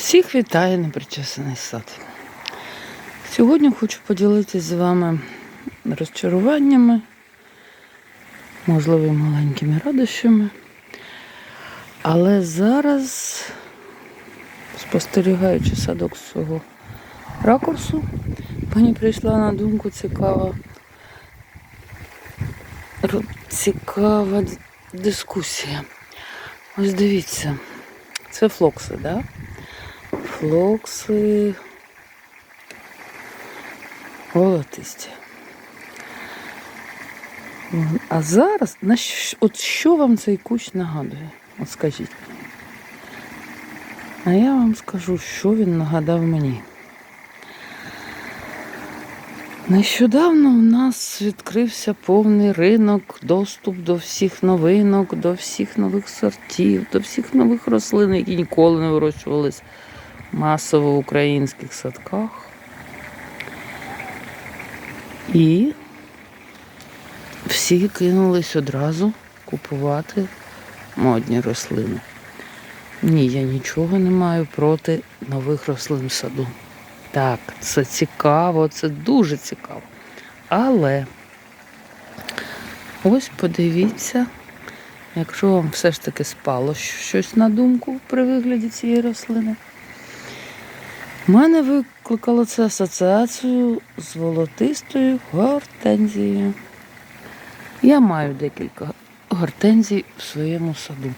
Всіх вітає непричесаний сад. Сьогодні хочу поділитися з вами розчаруваннями, можливо, маленькими радощами. Але зараз, спостерігаючи садок з свого ракурсу, мені прийшла на думку цікава, цікава дискусія. Ось дивіться, це флокси, так? Да? Флокси волотисті. А зараз, на що, от що вам цей кущ нагадує? От скажіть. А я вам скажу, що він нагадав мені. Нещодавно у нас відкрився повний ринок, доступ до всіх новинок, до всіх нових сортів, до всіх нових рослин, які ніколи не вирощувались масово в українських садках. І всі кинулись одразу купувати модні рослини. Ні, я нічого не маю проти нових рослин в саду. Так, це цікаво, це дуже цікаво. Але ось подивіться, якщо вам все ж таки спало щось на думку при вигляді цієї рослини. У мене викликало це асоціацію з волотистою гортензією. Я маю декілька гортензій в своєму саду.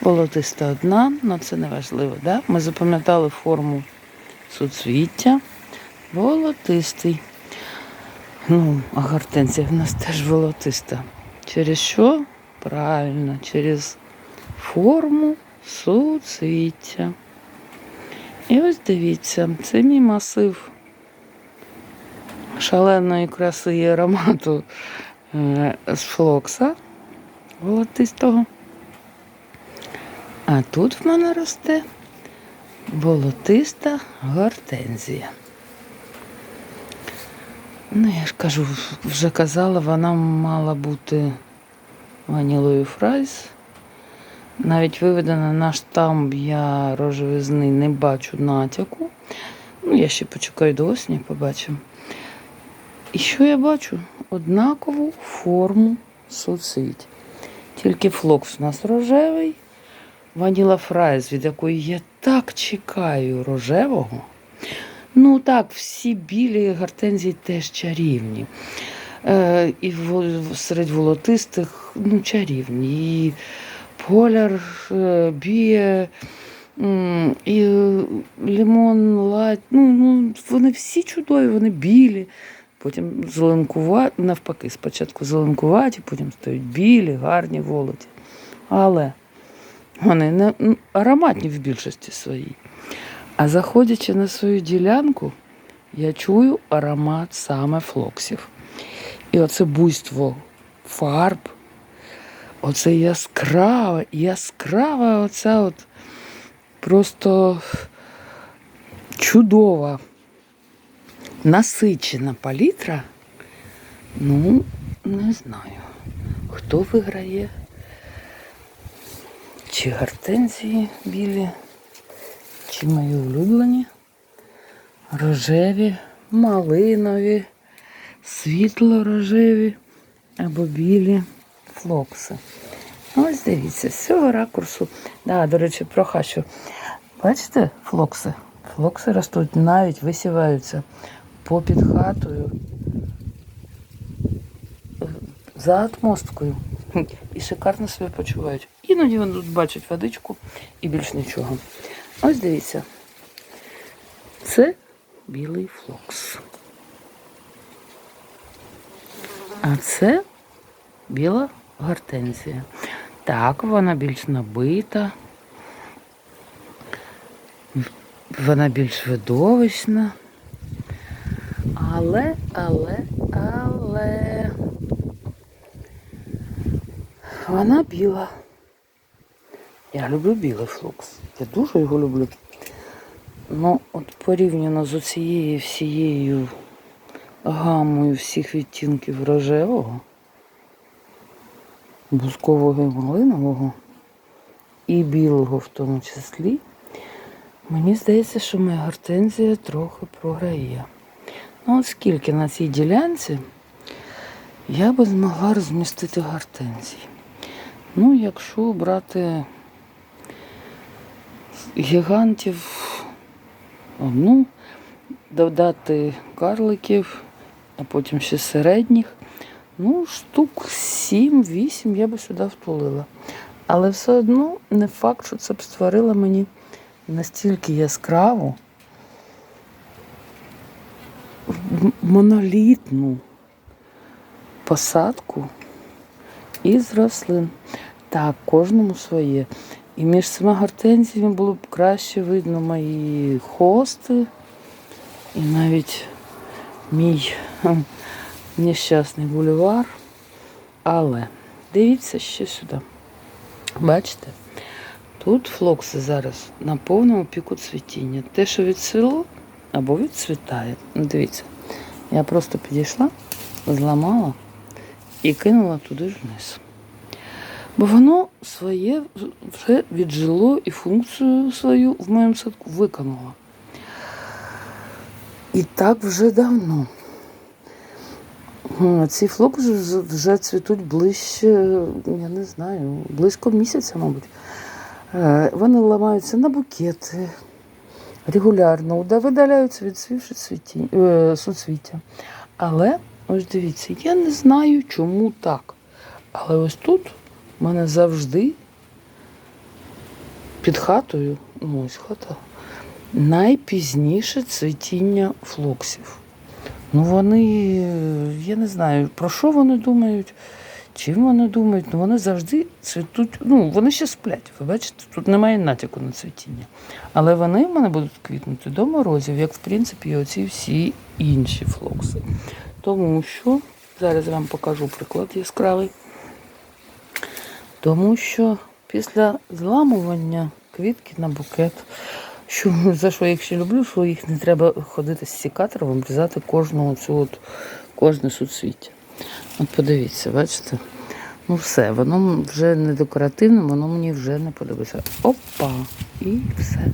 Волотиста одна, але це не важливо. Да? Ми запам'ятали форму суцвіття. Волотистий. Ну, а гортензія в нас теж волотиста. Через що? Правильно, через форму суцвіття. І ось дивіться, це мій масив шаленої краси і аромату е, з флокса волотистого. А тут в мене росте волотиста гортензія. Ну, я ж кажу, вже казала, вона мала бути ванілою фрайс. Навіть виведена на штамп я рожевизни не бачу натяку. Ну, я ще почекаю до осені, побачимо. І що я бачу? Однакову форму суцвіть. Тільки флокс у нас рожевий, ваніла фрайз, від якої я так чекаю рожевого. Ну так, всі білі гортензії теж чарівні. Е, і серед волотистих ну, чарівні. І поляр, е, біє, і е, лимон, лать. Ну, ну, вони всі чудові, вони білі. Потім зеленкуваті, навпаки, спочатку зеленкуваті, потім стають білі, гарні волоті. Але вони не ароматні в більшості своїй. А заходячи на свою ділянку, я чую аромат саме флоксів. І оце буйство фарб, оце яскраве, яскрава, оця от просто чудова, насичена палітра. Ну, не знаю, хто виграє. Чи гортензії білі, чи мої улюблені, рожеві, малинові, світло-рожеві або білі флокси. Ось дивіться, з цього ракурсу. Да, до речі, прохащу. Бачите флокси? Флокси ростуть, навіть висіваються попід хатою, за атмосткою. І шикарно себе почувають. Іноді вони тут бачать водичку і більш нічого. Ось дивіться. Це білий флокс. А це біла гортензія. Так, вона більш набита, вона більш видовищна. Але, але, але вона біла. Я люблю білий флокс. Я дуже його люблю. Ну, от порівняно з оцією всією гамою всіх відтінків рожевого, бузкового і малинового і білого в тому числі, Мені здається, що моя гортензія трохи програє. Ну, оскільки на цій ділянці я би змогла розмістити гортензії. Ну, якщо брати гігантів одну, додати карликів, а потім ще середніх, ну, штук 7-8 я би сюди втулила. Але все одно не факт, що це б створило мені настільки яскраву, монолітну посадку із рослин. Так, кожному своє. І між цими гортензіями було б краще видно мої хости і навіть мій нещасний бульвар. Але дивіться ще сюди. Бачите? Тут флокси зараз на повному піку цвітіння. Те, що відцвіло або відцвітає. Ну, Дивіться, я просто підійшла, зламала і кинула туди ж вниз. Бо воно своє вже віджило і функцію свою в моєму садку виконало. І так вже давно. Ці флокси вже- цвітуть ближче, я не знаю, близько місяця, мабуть. Е, Вони ламаються на букети регулярно, да, видаляються відсвівши цвіті, е, суцвіття. Але ось дивіться, я не знаю, чому так. Але ось тут в мене завжди під хатою, ну ось хата, найпізніше цвітіння флоксів. Ну вони, я не знаю, про що вони думають, чим вони думають. Ну вони завжди цвітуть. Ну, вони ще сплять. Ви бачите, тут немає натяку на цвітіння. Але вони в мене будуть квітнути до морозів, як в принципі і оці всі інші флокси. Тому що, зараз я вам покажу приклад яскравий. Тому що після зламування квітки на букет, що, за що я їх ще люблю, що їх не треба ходити з сікатором, обрізати кожну оцю от, кожне суцвіття. От подивіться, бачите? Ну все, воно вже не декоративне, воно мені вже не подобається. Опа! І все.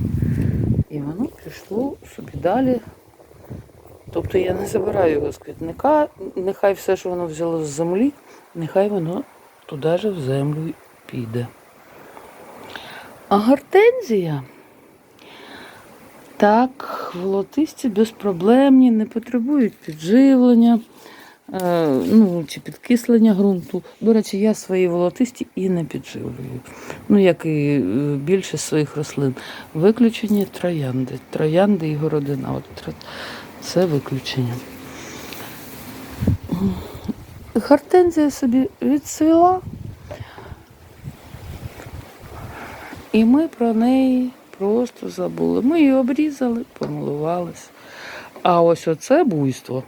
І воно пішло собі далі. Тобто я не забираю його з квітника, нехай все, що воно взяло з землі, нехай воно туди же в землю піде. А гортензія так, волотисті безпроблемні, не потребують підживлення, е, ну, чи підкислення ґрунту. До речі, я свої волотисті і не підживлюю. Ну, як і е, більшість своїх рослин. Виключені троянди. Троянди і городина. От це виключення. Гортензія собі відцвіла, і ми про неї просто забули. Ми її обрізали, помилувалися. А ось оце буйство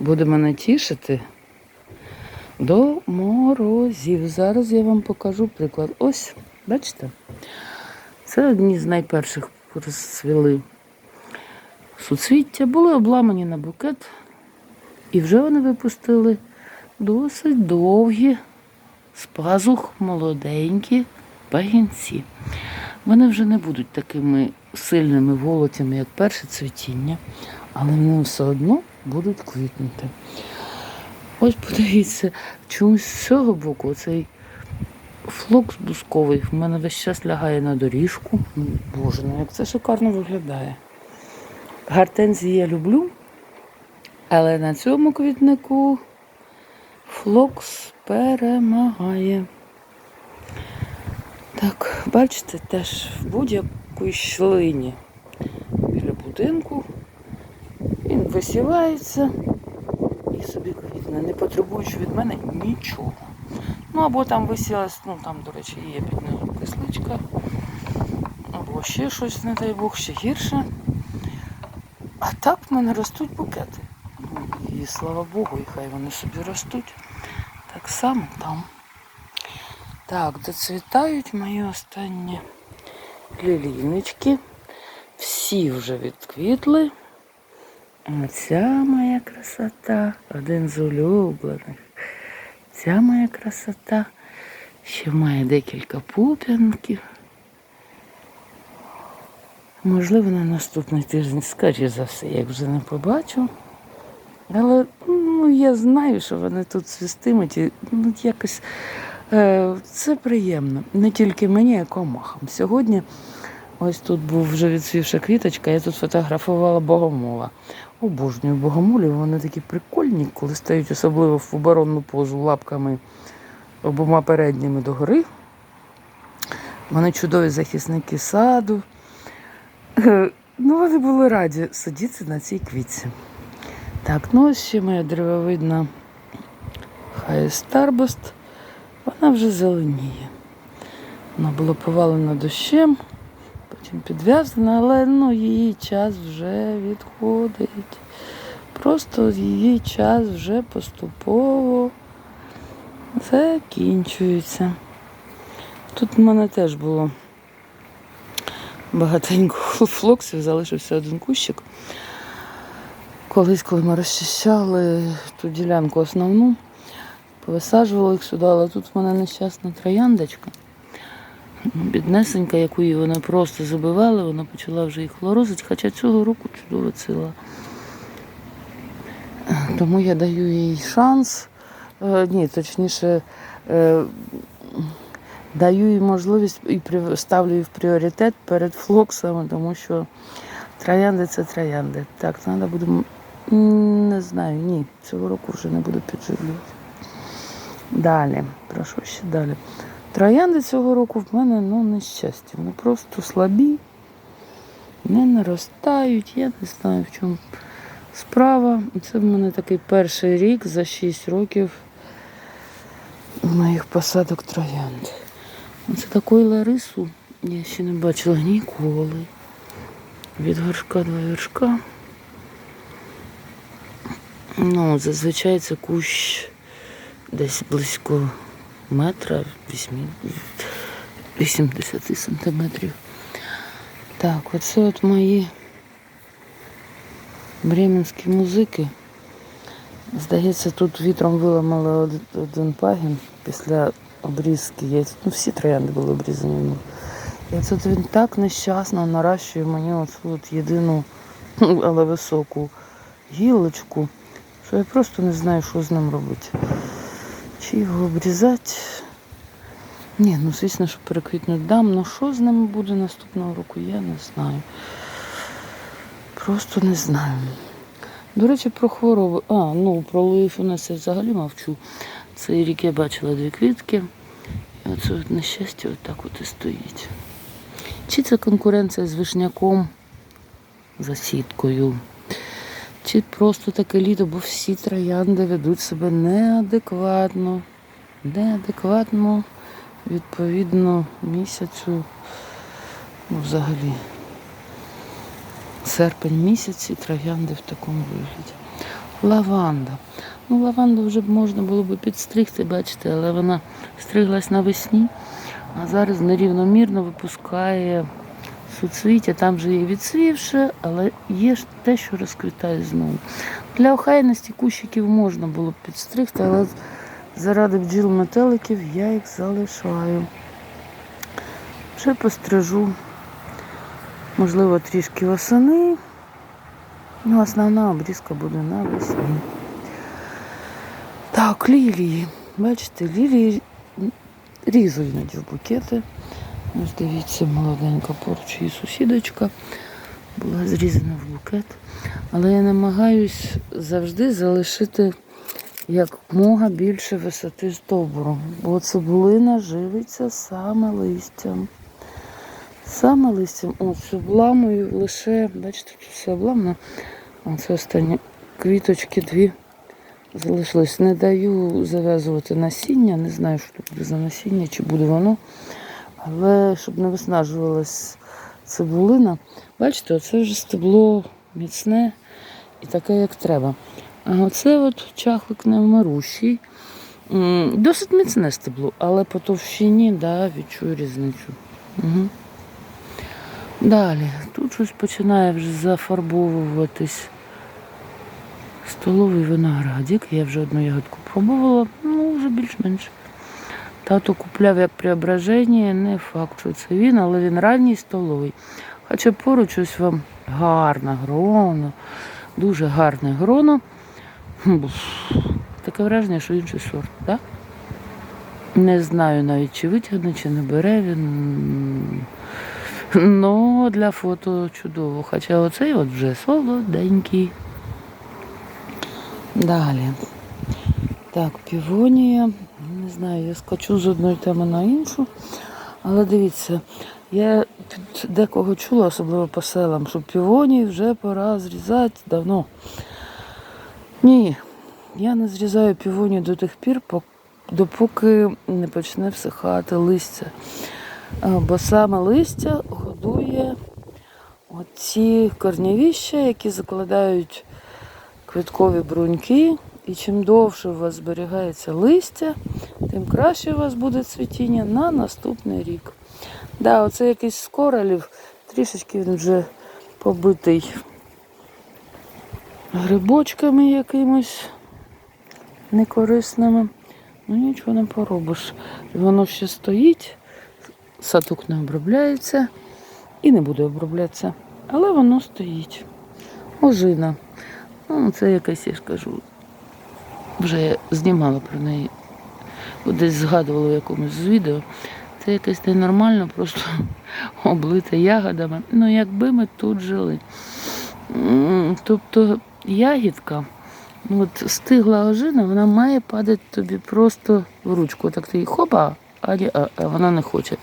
буде мене тішити до морозів. Зараз я вам покажу приклад. Ось, бачите? Це одні з найперших розцвіли суцвіття, були обламані на букет, і вже вони випустили досить довгі, з пазух молоденькі пагінці. Вони вже не будуть такими сильними волотями, як перше цвітіння, але вони все одно будуть квітнути. Ось подивіться, чомусь з цього боку цей флокс бусковий в мене весь час лягає на доріжку. Боже, ну як це шикарно виглядає. Гортензії я люблю, але на цьому квітнику флокс перемагає. Так, бачите, теж в будь-якій щілині біля будинку він висівається і собі квітне, не потребуючи від мене нічого. Ну або там висілась, ну там, до речі, є під низом кисличка, або ще щось, не дай Бог, ще гірше. А так в мене ростуть букети. Ну, І слава Богу, і хай вони собі ростуть. Так само там. Так, доцвітають мої останні лілійнички. Всі вже відквітли. А ця моя красота, один з улюблених. Ця моя красота ще має декілька пуп'янків. Можливо, на наступний тиждень, скоріше за все, як вже не побачу. Але ну, я знаю, що вони тут свистимуть. І, ну, якось це приємно. Не тільки мені, а комахам. Сьогодні ось тут був вже відсвівша квіточка, я тут фотографувала богомола. Обожнюю богомолів, вони такі прикольні, коли стають особливо в оборонну позу лапками обома передніми догори. Вони чудові захисники саду. Е, Ну, вони були раді сидіти на цій квітці. Так, ну ось ще моя деревовидна хай Старбост. Вона вже зеленіє. Вона була повалена дощем, потім підв'язана, але ну, її час вже відходить. Просто її час вже поступово закінчується. Тут в мене теж було багатенько флоксів, залишився один кущик. Колись, коли ми розчищали ту ділянку основну, повисаджували їх сюди, але тут в мене нещасна трояндочка. Біднесенька, яку її вони просто забивали, вона почала вже їх хлорозити, хоча цього року чудово цила. Тому я даю їй шанс. Е, ні, точніше, е, даю їй можливість і ставлю її в пріоритет перед флоксами, тому що троянди це троянди. Так, треба буде. Не знаю, ні, цього року вже не буду підживлювати. Далі, про що ще далі? Троянди цього року в мене ну, нещастя. Вони просто слабі, не наростають. Я не знаю, в чому справа. Це в мене такий перший рік за 6 років моїх посадок троянд. Це такої Ларису я ще не бачила ніколи. Від горшка до горшка. Ну, зазвичай це кущ десь близько метра, 80 сантиметрів. Так, оце от мої бременські музики. Здається, тут вітром виламали один- пагін після обрізки. Я, ну, всі троянди були обрізані. Ну. І це він так нещасно наращує мені оцю от єдину, ну, але високу гілочку, що я просто не знаю, що з ним робити. Чи його обрізати? Ні, ну звісно, що переквітнуть дам. Ну що з ними буде наступного року, я не знаю. Просто не знаю. До речі, про хвороби. А, ну про Луїфонес я взагалі мовчу. Цей рік я бачила дві квітки. І оце от нещастя отак от і стоїть. Чи це конкуренція з вишняком за сіткою? Чи просто таке літо, бо всі троянди ведуть себе неадекватно. Неадекватно відповідно місяцю, ну, взагалі. Серпень місяць і троянди в такому вигляді. Лаванда. Ну, лаванду вже б можна було б підстригти, бачите, але вона стриглась навесні, а зараз нерівномірно випускає суцвіття. Там же є відсвівше, але є ж те, що розквітає знову. Для охайності кущиків можна було б підстригти, але заради бджіл метеликів я їх залишаю. Вже пострижу, можливо, трішки восени. Ну, основна обрізка буде навесні. Так, лілії. Бачите, лілії різу іноді в букети. Ось дивіться, молоденька поруч її сусідочка була зрізана в букет. Але я намагаюсь завжди залишити якмога більше висоти стовбуру, бо цибулина живиться саме листям. Саме листям. Все обламую лише, бачите, тут все обламано. Оце останні квіточки дві залишились. Не даю зав'язувати насіння, не знаю, що тут буде за насіння, чи буде воно. Але щоб не виснажувалась цибулина, бачите, оце вже стебло міцне і таке, як треба. А оце от чахлик невмирущий. Досить міцне стебло, але по товщині да, відчую різницю. Угу. Далі, тут щось починає вже зафарбовуватись столовий виноградик. Я вже одну ягодку пробувала, ну вже більш-менш. Тато купляв як преображення, не факт, що це він, але він ранній столовий. Хоча поруч ось вам гарна грона, дуже гарне гроно. Таке враження, що інший сорт, так? Не знаю навіть, чи витягне, чи не бере він. Ну, для фото чудово. Хоча оцей от вже солоденький. Далі. Так, півонія. Не знаю, я скачу з одної теми на іншу. Але дивіться, я під декого чула, особливо по селам, що півонії вже пора зрізати давно. Ні, я не зрізаю півонію до тих пір, допоки не почне всихати листя. Бо саме листя годує оці корневіща, які закладають квіткові бруньки. І чим довше у вас зберігається листя, тим краще у вас буде цвітіння на наступний рік. Да, оце якийсь з коралів, трішечки він вже побитий грибочками якимось некорисними. Ну нічого не поробиш. Воно ще стоїть, садок не обробляється і не буде оброблятися. Але воно стоїть. Ожина. Ну, це якась, я ж кажу, вже знімала про неї. Десь згадувала в якомусь з відео. Це якесь ненормально, просто облите ягодами. Ну, якби ми тут жили. Тобто ягідка, ну, от стигла ожина, вона має падати тобі просто в ручку. Так ти хоба, а, а, а вона не хоче.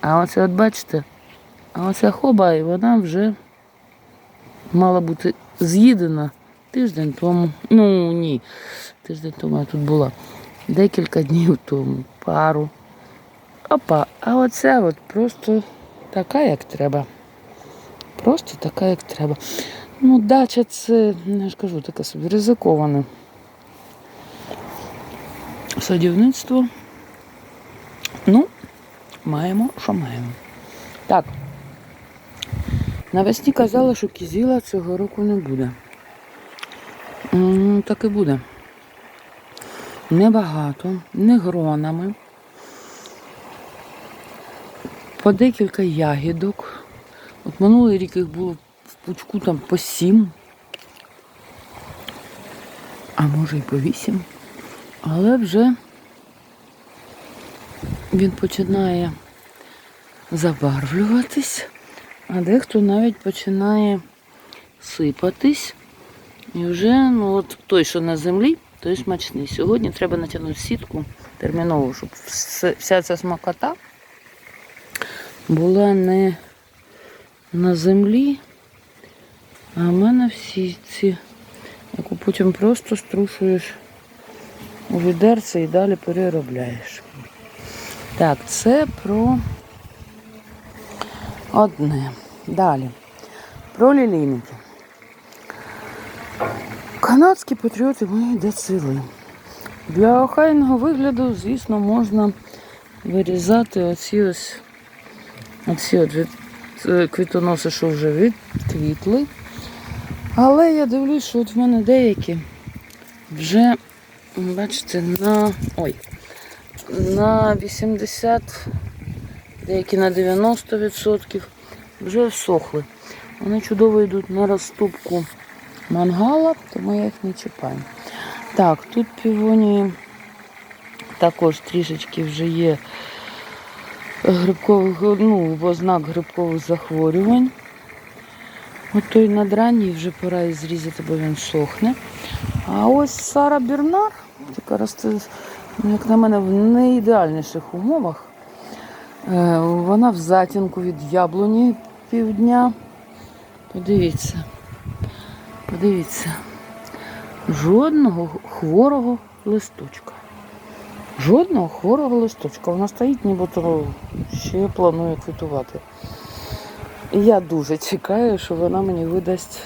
А оце, от бачите, а оця хоба, і вона вже мала бути з'їдена тиждень тому. Ну ні, тиждень тому я тут була. Декілька днів тому, пару. Опа, а оця от просто така, як треба. Просто така, як треба. Ну, дача це, я ж кажу, таке собі ризиковане. Садівництво. Ну, маємо, що маємо. Так. Навесні казали, що кізіла цього року не буде. Так і буде. Небагато, не гронами. По декілька ягідок. От минулий рік їх було в пучку там по сім, а може й по вісім. Але вже він починає забарвлюватись, а дехто навіть починає сипатись. І вже ну, от той, що на землі, той смачний. Сьогодні треба натягнути сітку терміново, щоб вся ця смакота була не на землі, а в мене всі ці, яку потім просто струшуєш у відерце і далі переробляєш. Так, це про одне. Далі. Про лілійники. Канадські патріоти мої децили. Для охайного вигляду, звісно, можна вирізати оці ось оці от від, е, квітоноси, що вже відквітли. Але я дивлюсь, що от в мене деякі вже, бачите, на. Ой, на 80, деякі на 90% вже всохли. Вони чудово йдуть на розступку мангала, тому я їх не чіпаю. Так, тут півонії також трішечки вже є грибкових, ну, ознак грибкових захворювань. От той надранній вже пора і зрізати, бо він сохне. А ось Сара Бернар, яка росте, ну, як на мене, в неідеальніших умовах. Е, Вона в затінку від яблуні півдня. Подивіться. Подивіться. Жодного хворого листочка. Жодного хворого листочка. Вона стоїть, нібито ще планує квітувати. І я дуже чекаю, що вона мені видасть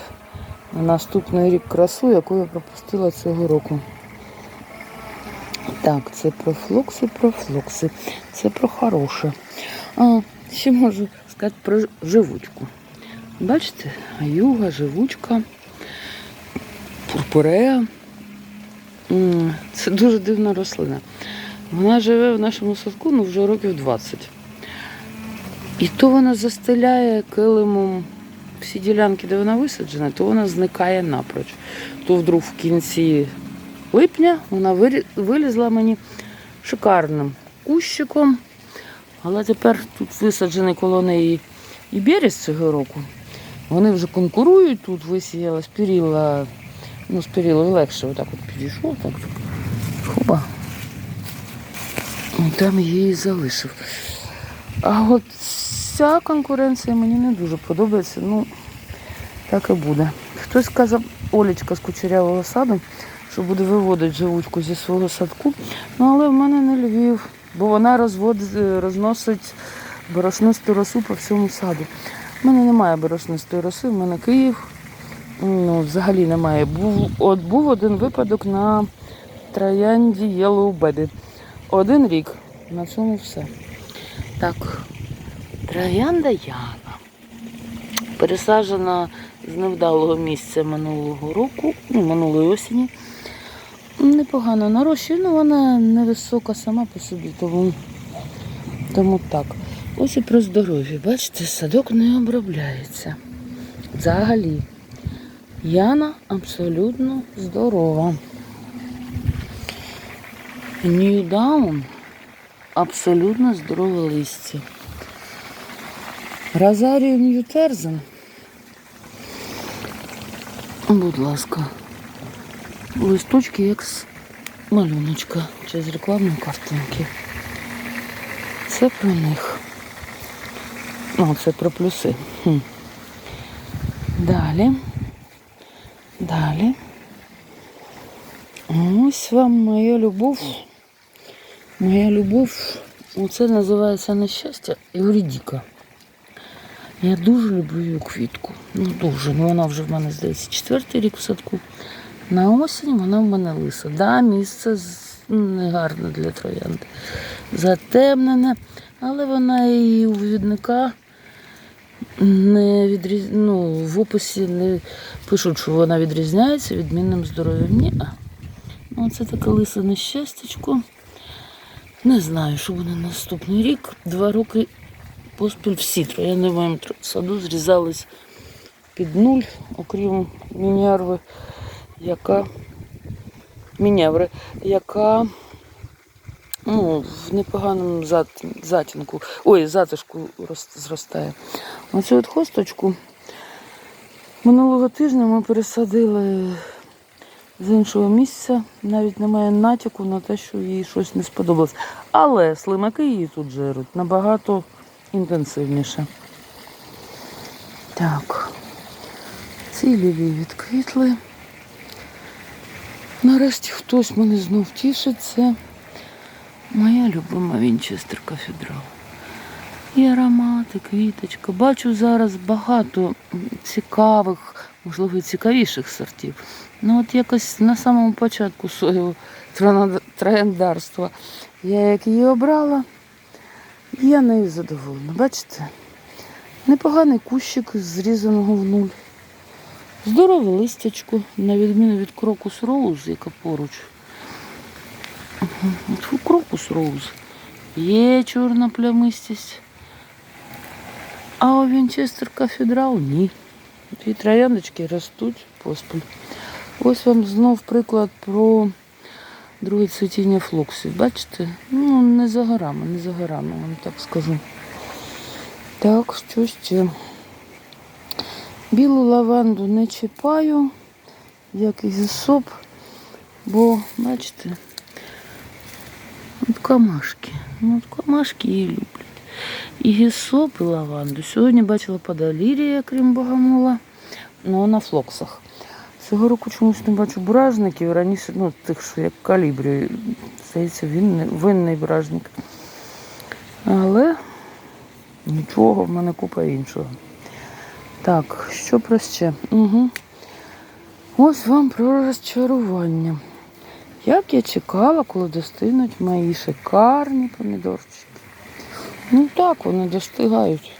на наступний рік красу, яку я пропустила цього року. Так, це про флокси, про флокси. Це про хороше. А, ще можу сказати про живучку. Бачите, юга, живучка, пурпурея. Це дуже дивна рослина. Вона живе в нашому садку ну, вже років 20. І то вона застеляє килимом всі ділянки, де вона висаджена, то вона зникає напроч. То вдруг в кінці липня вона вилізла мені шикарним кущиком. Але тепер тут висаджений коло неї і берез цього року. Вони вже конкурують, тут висіяла спіріла, ну, спірілою легше, отак от підійшов, так. Хоба. Там її і залишив. А от ця конкуренція мені не дуже подобається. Ну, так і буде. Хтось сказав, Олечка з кучерявого саду, що буде виводити живучку зі свого садку. Ну, але в мене не Львів, бо вона розводить, розносить борошнисту росу по всьому саду. У мене немає борошнистої роси, в мене Київ. Ну, взагалі немає. Був, от, був один випадок на троянді Yellow Baby. Один рік. На цьому все. Так, троянда Яна. Пересаджена з невдалого місця минулого року, ну, минулої осені. Непогано нарощує, ну вона невисока сама по собі, тому, тому так. Ось і про здоров'я. Бачите, садок не обробляється. Взагалі. Яна абсолютно здорова. Ньюдаун абсолютно здорове листя. Розарію Ньютерзен. Будь ласка. Листочки як з малюночка чи з рекламної картинки. Це про них. Ну, це про плюси. Хм. Далі. Далі. Ось вам моя любов. Моя любов. Оце називається нещастя Еврідіка. Я дуже люблю її квітку. Ну дуже. Ну вона вже в мене, здається, четвертий рік в садку. На осінь вона в мене лиса. Да, місце ну, не гарне для троянди. Затемнене, але вона і у відника не відріз... ну, в описі не пишуть, що вона відрізняється відмінним здоров'ям. Ні. Ну, це таке лисе нещастячко. Не знаю, що буде наступний рік. Два роки поспіль всі троянди в моєму саду зрізались під нуль, окрім мінярви, яка міняври, яка ну, в непоганому зат- затінку, ой, затишку рос- зростає. Оцю от хосточку минулого тижня ми пересадили з іншого місця. Навіть немає натяку на те, що їй щось не сподобалось. Але слимаки її тут жеруть набагато інтенсивніше. Так. Ці лілії відквітли. Нарешті хтось мене знов тішить. Це моя любима Вінчестер кафедрал. І аромати, квіточка. Бачу зараз багато цікавих, можливо, цікавіших сортів. Ну от якось на самому початку свого трояндарства я як її обрала, я нею задоволена. Бачите? Непоганий кущик зрізаного в нуль. Здорове листячко, на відміну від крокус роуз, яка поруч. От Крокус роуз. Є чорна плямистість. А у Вінчестер кафедрал ні. Дві трояндочки ростуть поспіль. Ось вам знов приклад про друге цвітіння флоксів. Бачите? Ну, не за горами, не за горами, вам так скажу. Так, що ще? Білу лаванду не чіпаю, як і засоб, бо, бачите, камашки. Ну, от камашки її люблять. І гісоп, і лаванду. Сьогодні бачила подалірія, крім богомола, ну на флоксах. Цього року чомусь не бачу бражників. Раніше, ну, тих, що як калібрі, здається, він винний бражник. Але нічого, в мене купа іншого. Так, що про ще? Угу. Ось вам про розчарування. Як я чекала, коли достигнуть мої шикарні помідорчики. Ну так, вони достигають.